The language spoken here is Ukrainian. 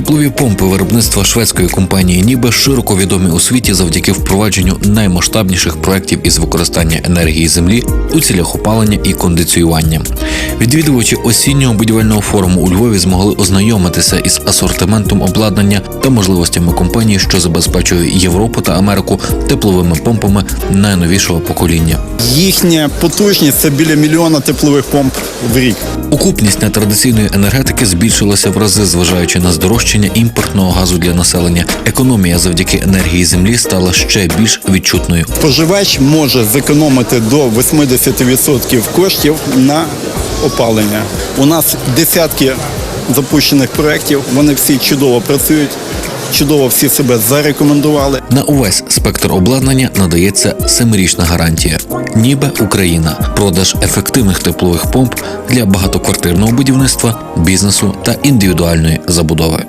Теплові помпи виробництва шведської компанії Нібе широко відомі у світі завдяки впровадженню наймасштабніших проєктів із використання енергії землі у цілях опалення і кондиціювання. Відвідувачі осіннього будівельного форуму у Львові змогли ознайомитися із асортиментом обладнання та можливостями компанії, що забезпечує Європу та Америку тепловими помпами найновішого покоління. Їхня потужність це біля мільйона теплових помп в рік. Окупність нетрадиційної енергетики збільшилася в рази, зважаючи на здорожчання імпортного газу для населення. Економія завдяки енергії землі стала ще більш відчутною. Споживач може зекономити до 80% коштів на опалення. У нас десятки запущених проєктів, вони всі чудово працюють, чудово всі себе зарекомендували. На увесь спектр обладнання надається семирічна гарантія. Ніби Україна, продаж ефективних теплових помп для багатоквартирного будівництва, бізнесу та індивідуальної забудови.